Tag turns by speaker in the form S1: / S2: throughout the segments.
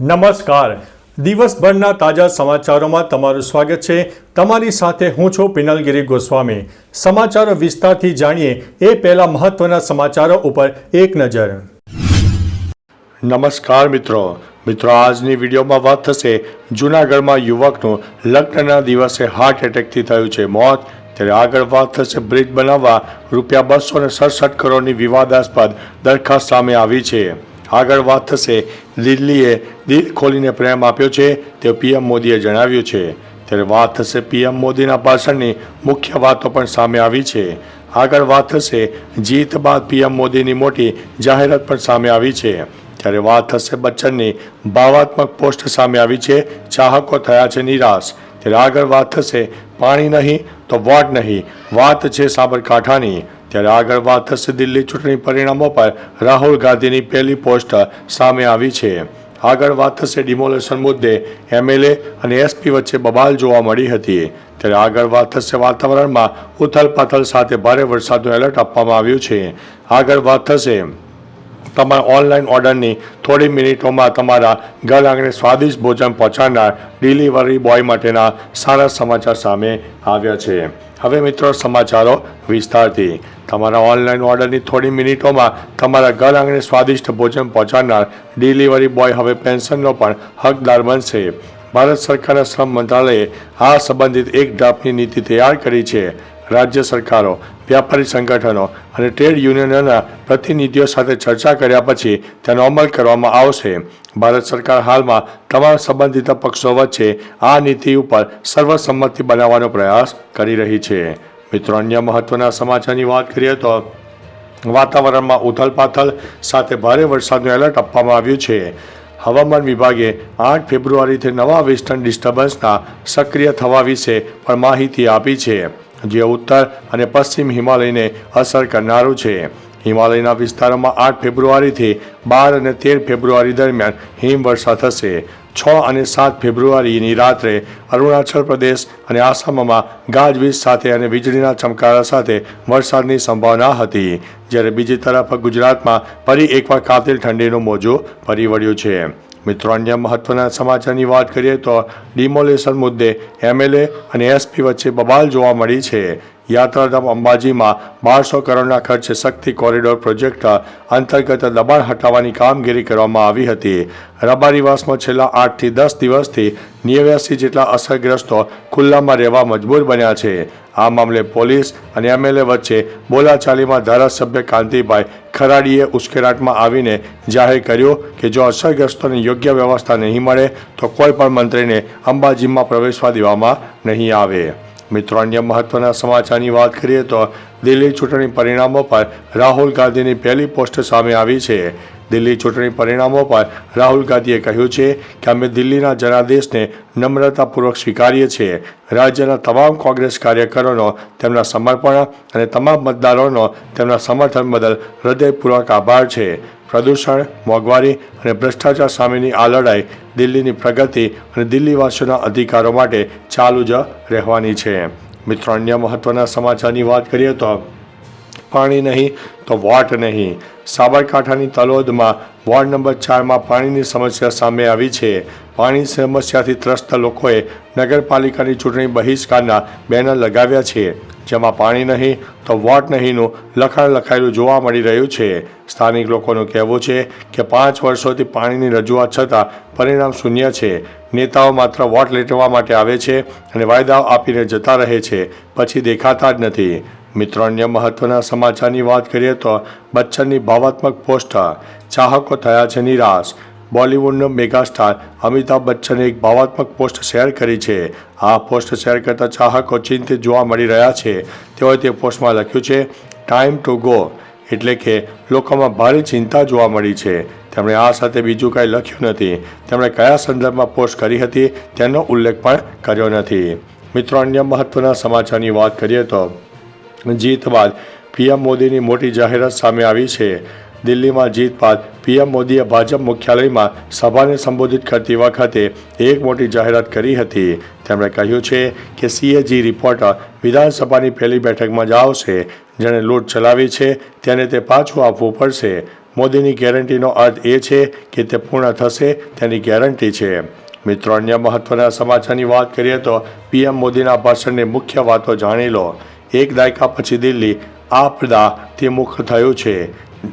S1: નમસ્કાર. દિવસભરના તાજા સમાચારોમાં તમારું સ્વાગત છે. તમારી સાથે હું છું પિનલગીરી ગોસ્વામી. સમાચારો વિસ્તારથી જાણીએ એ પહેલા મહત્વના સમાચારો ઉપર એક નજર. નમસ્કાર મિત્રો. મિત્રો, આજની વિડીયોમાં વાત થશે જૂનાગઢમાં યુવકનું લગ્નના દિવસે હાર્ટ એટેકથી થયું છે મોત. ત્યારે આગળ વાત થશે બ્રિજ બનાવવા. રૂપિયા બસો ને સડસઠ કરોડની વિવાદાસ્પદ દરખાસ્ત સામે આવી છે. આગળ વાત થશે. દિલ્હીએ દિલ ખોલીને પ્રેમ આપ્યો છે, તે પીએમ મોદીએ જણાવ્યું છે. ત્યારે વાત થશે પીએમ મોદીના ભાષણની. મુખ્ય વાતો પણ સામે આવી છે. આગળ વાત થશે જીત બાદ પીએમ મોદીની મોટી જાહેરાત પણ સામે આવી છે. ત્યારે વાત થશે બચ્ચનની. ભાવાત્મક પોસ્ટ સામે આવી છે. ચાહકો થયા છે નિરાશ. ત્યારે આગળ વાત થશે પાણી નહીં તો વોટ નહીં. વાત છે સાબરકાંઠાની. ત્યારે આગળ વાત થશે દિલ્હી ચૂંટણી પરિણામો પર. રાહુલ ગાંધીની પહેલી પોસ્ટ સામે આવી છે. આગળ વાત થશે ડિમોલેશન મુદ્દે. એમએલએ અને એસપી વચ્ચે બબાલ જોવા મળી હતી. ત્યારે આગળ વાત થશે વાતાવરણમાં. ઉથલપાથલ સાથે ભારે વરસાદનું એલર્ટ આપવામાં આવ્યું છે. આગળ વાત થશે તમારા ઓનલાઈન ઓર્ડરની થોડી મિનિટોમાં તમારા ઘર આંગણે સ્વાદિષ્ટ ભોજન પહોંચાડનાર ડિલિવરી બોય માટેના સારા સમાચાર સામે આવ્યા છે. હવે મિત્રો સમાચારો વિસ્તારથી. તમારા ઓનલાઈન ઓર્ડરની થોડી મિનિટોમાં તમારા ઘર આંગણે સ્વાદિષ્ટ ભોજન પહોંચાડનાર ડિલિવરી બોય હવે પેન્શનનો પણ હકદાર બનશે. ભારત સરકારના શ્રમ મંત્રાલયે આ સંબંધિત એક ડ્રાફ્ટની નીતિ તૈયાર કરી છે. રાજ્ય સરકારો, વ્યાપારી સંગઠનો અને ટ્રેડ યુનિયનોના પ્રતિનિધિઓ સાથે ચર્ચા કર્યા પછી તેનો અમલ કરવામાં આવશે. ભારત સરકાર હાલમાં તમામ સંબંધિત પક્ષો વચ્ચે આ નીતિ ઉપર સર્વસંમતિ બનાવવાનો પ્રયાસ કરી રહી છે. મિત્રો, અન્ય મહત્વના સમાચારની વાત કરીએ તો વાતાવરણમાં ઉથલપાથલ સાથે ભારે વરસાદનું એલર્ટ આપવામાં આવ્યું છે. હવામાન વિભાગે આઠ ફેબ્રુઆરીથી નવા વેસ્ટર્ન ડિસ્ટર્બન્સના સક્રિય થવા વિશે પણ માહિતી આપી છે, જે ઉત્તર અને પશ્ચિમ હિમાલયને અસર કરનારું છે. હિમાલયના વિસ્તારોમાં આઠ ફેબ્રુઆરીથી બાર અને તેર ફેબ્રુઆરી દરમિયાન હિમવર્ષા થશે. છ અને સાત ફેબ્રુઆરીની રાત્રે અરુણાચલ પ્રદેશ અને આસામમાં ગાજવીજ સાથે અને વીજળીના ચમકારા સાથે વરસાદની સંભાવના હતી. જ્યારે બીજી તરફ ગુજરાતમાં ફરી એકવાર કાતિલ ઠંડીનું મોજું ફરી વળ્યું છે. મિત્રો, અન્ય મહત્વના સમાચારની વાત કરીએ તો ડિમોલેશન મુદ્દે એમએલએ અને એસપી વચ્ચે બબાલ જોવા મળી છે. યાત્રાધામ અંબાજીમાં બારસો કરોડના ખર્ચે શક્તિ કોરિડોર પ્રોજેક્ટ અંતર્ગત દબાણ હટાવવાની કામગીરી કરવામાં આવી હતી. રબારીવાસમાં છેલ્લા આઠથી દસ દિવસથી નેવ્યાસી જેટલા અસરગ્રસ્તો ખુલ્લામાં રહેવા મજબૂર બન્યા છે. આ મામલે પોલીસ અને એમએલએ વચ્ચે બોલાચાલીમાં ધારાસભ્ય કાંતિભાઈ ખરાડીએ ઉશ્કેરાટમાં આવીને જાહેર કર્યું કે જો અસરગ્રસ્તોને યોગ્ય વ્યવસ્થા નહીં મળે, તો કોઈ પણ મંત્રીને અંબાજીમાં પ્રવેશવા દેવામાં નહીં આવે. મિત્રો, અન્ય મહત્વના સમાચારની વાત કરીએ તો દિલ્હી ચૂંટણી પરિણામો પર રાહુલ ગાંધીની પહેલી પોસ્ટ સામે આવી છે. દિલ્હી ચૂંટણી પરિણામો પર રાહુલ ગાંધીએ કહ્યું છે કે અમે દિલ્હીના જનાદેશને નમ્રતાપૂર્વક સ્વીકારીએ છીએ. રાજ્યના તમામ કોંગ્રેસ કાર્યકરોનો તેમના સમર્પણ અને તમામ મતદારોનો તેમના સમર્થન બદલ હૃદયપૂર્વક આભાર છે. પ્રદૂષણ, મોંઘવારી અને ભ્રષ્ટાચાર સામેની આ લડાઈ દિલ્હીની પ્રગતિ અને દિલ્હીવાસીઓના અધિકારો માટે ચાલુ જ રહેવાની છે. મિત્રો, અન્ય મહત્વના સમાચારની વાત કરીએ તો પાણી નહીં તો વોટ નહીં. સાબરકાંઠાની તલોદમાં વોર્ડ નંબર ચારમાં પાણીની સમસ્યા સામે આવી છે. પાણી સમસ્યાથી ત્રસ્ત લોકોએ નગરપાલિકાની ચૂંટણી બહિષ્કારના બેનર લગાવ્યા છે. જેમાં પાણી નહીં તો વોટ નહીંનું લખાણ લખાયેલું જોવા મળી રહ્યું છે. સ્થાનિક લોકોનું કહેવું છે કે પાંચ વર્ષોથી પાણીની રજૂઆત છતાં પરિણામ શૂન્ય છે. નેતાઓ માત્ર વોટ લેટવા માટે આવે છે અને વાયદાઓ આપીને જતા રહે છે. પછી દેખાતા જ નથી. મિત્રો અન્ય મહત્વના સમાચારની વાત કરીએ તો બચ્ચનની ભાવાત્મક પોસ્ટ ચાહકો થયા છે નિરાશ. બોલિવૂડનો મેગાસ્ટાર અમિતાભ બચ્ચને એક ભાવાત્મક પોસ્ટ શેર કરી છે. આ પોસ્ટ શેર કરતા ચાહકો ચિંતિત જોવા મળી રહ્યા છે. તેઓએ તે પોસ્ટમાં લખ્યું છે ટાઈમ ટુ ગો એટલે કે લોકોમાં ભારે ચિંતા જોવા મળી છે. તેમણે આ સાથે બીજું કાંઈ લખ્યું નથી. તેમણે કયા સંદર્ભમાં પોસ્ટ કરી હતી તેનો ઉલ્લેખ પણ કર્યો નથી. મિત્રો અન્ય મહત્વના સમાચારની વાત કરીએ તો જીત બાદ પીએમ મોદીની મોટી જાહેરાત સામે આવી છે. દિલ્હીમાં જીત બાદ પીએમ મોદીએ ભાજપ મુખ્યાલયમાં સભાને સંબોધિત કરતી વખતે એક મોટી જાહેરાત કરી હતી. તેમણે કહ્યું છે કે સીએજી રિપોર્ટ વિધાનસભાની પહેલી બેઠકમાં જ આવશે. જેણે લૂંટ ચલાવી છે, તેને તે પાછું આપવું પડશે. મોદીની ગેરંટીનો અર્થ એ છે કે તે પૂર્ણ થશે, તેની ગેરંટી છે. મિત્રો, અન્ય મહત્વના સમાચારની વાત કરીએ તો પીએમ મોદીના ભાષણની મુખ્ય વાતો જાણી લો. એક દાયકા પછી દિલ્હી આપદાથી મુક્ત થયું છે.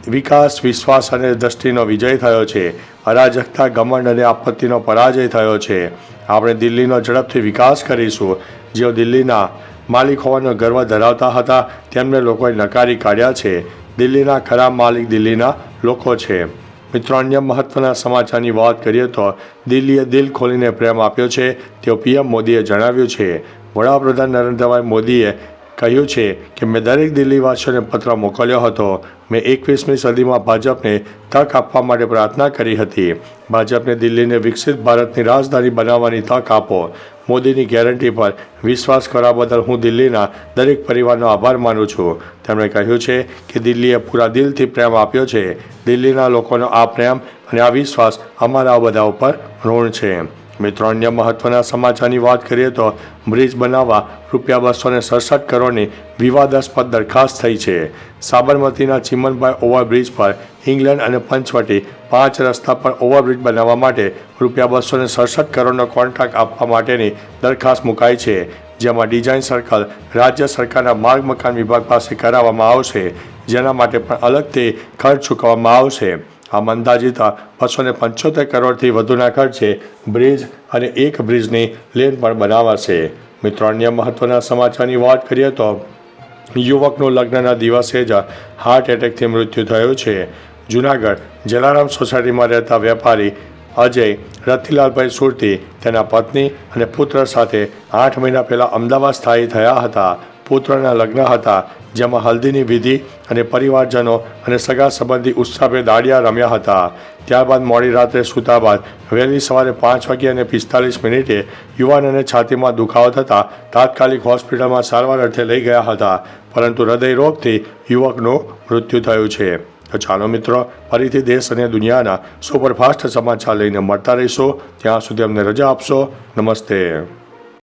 S1: વિકાસ, વિશ્વાસ અને દ્રષ્ટિનો વિજય થયો છે. અરાજકતા, ઘમંડ અને આપત્તિનો પરાજય થયો છે. આપણે દિલ્હીનો ઝડપથી વિકાસ કરીશું. જેઓ દિલ્હીના માલિક હોવાનો ગર્વ ધરાવતા હતા, તેમને લોકોએ નકારી કાઢ્યા છે. દિલ્હીના ખરાબ માલિક દિલ્હીના લોકો છે. મિત્રો, અન્ય મહત્વના સમાચારની વાત કરીએ તો દિલ્હીએ દિલ ખોલીને પ્રેમ આપ્યો છે. તેવું પીએમ મોદીએ જણાવ્યું છે. વડાપ્રધાન નરેન્દ્રભાઈ મોદીએ કહ્યું છે કે મેં દરેક દિલ્હીવાસીઓને પત્ર મોકલ્યો હતો. મેં એકવીસમી સદીમાં ભાજપને તક આપવા માટે પ્રાર્થના કરી હતી. ભાજપને દિલ્હીને વિકસિત ભારતની રાજધાની બનાવવાની તક આપો. મોદીની ગેરંટી પર વિશ્વાસ કરવા બદલ હું દિલ્હીના દરેક પરિવારનો આભાર માનું છું. તેમણે કહ્યું છે કે દિલ્હીએ પૂરા દિલથી પ્રેમ આપ્યો છે. દિલ્હીના લોકોનો આ પ્રેમ અને આ વિશ્વાસ અમારા બધા ઉપર ઋણ છે. મિત્રો, અન્ય મહત્વના સમાચારની વાત કરીએ તો બ્રિજ બનાવવા રૂપિયા બસો ને સડસઠ કરોડની વિવાદાસ્પદ દરખાસ્ત થઈ છે. સાબરમતીના ચિમનભાઈ ઓવરબ્રિજ પર ઇંગ્લેન્ડ અને પંચવટી પાંચ રસ્તા પર ઓવરબ્રિજ બનાવવા માટે રૂપિયા બસો ને સડસઠ કરોડનો કોન્ટ્રાક્ટ આપવા માટેની દરખાસ્ત મુકાઈ છે, જેમાં ડિઝાઇન સર્કલ રાજ્ય સરકારના માર્ગ મકાન વિભાગ પાસે કરાવવામાં આવશે. જેના માટે પણ અલગથી ખર્ચ ચૂકવવામાં આવશે. આમ અંદાજિત બસો ને પંચોતેર કરોડથી વધુના ખર્ચે બ્રિજ અને એક બ્રિજની લેન પણ બનાવાશે. મિત્રો, અન્ય મહત્વના સમાચારની વાત કરીએ તો યુવકનું લગ્નના દિવસે જ હાર્ટ એટેકથી મૃત્યુ થયું છે. જુનાગઢ જલારામ સોસાયટીમાં રહેતા વેપારી અજય રતિલાલભાઈ સુરતી તેના પત્ની અને પુત્ર સાથે આઠ મહિના પહેલાં અમદાવાદ સ્થાયી થયા હતા. પુત્રના લગ્ન હતા, જેમાં હલ્દીની વિધિ અને પરિવારજનો અને સગા સંબંધી ઉત્સાહભેર દાડિયા રમ્યા હતા. ત્યારબાદ મોડી રાત્રે સૂતા બાદ વહેલી સવારે પાંચ વાગ્યે અને પિસ્તાલીસ મિનિટે યુવાનને છાતીમાં દુખાવો થતાં તાત્કાલિક હોસ્પિટલમાં સારવાર અર્થે લઈ ગયા હતા. પરંતુ હૃદયરોગથી યુવકનું મૃત્યુ થયું છે. તો ચાલો મિત્રો, ફરીથી દેશ અને દુનિયાના સુપરફાસ્ટ સમાચાર લઈને મળતા રહીશું. ત્યાં સુધી અમને રજા આપશો. નમસ્તે.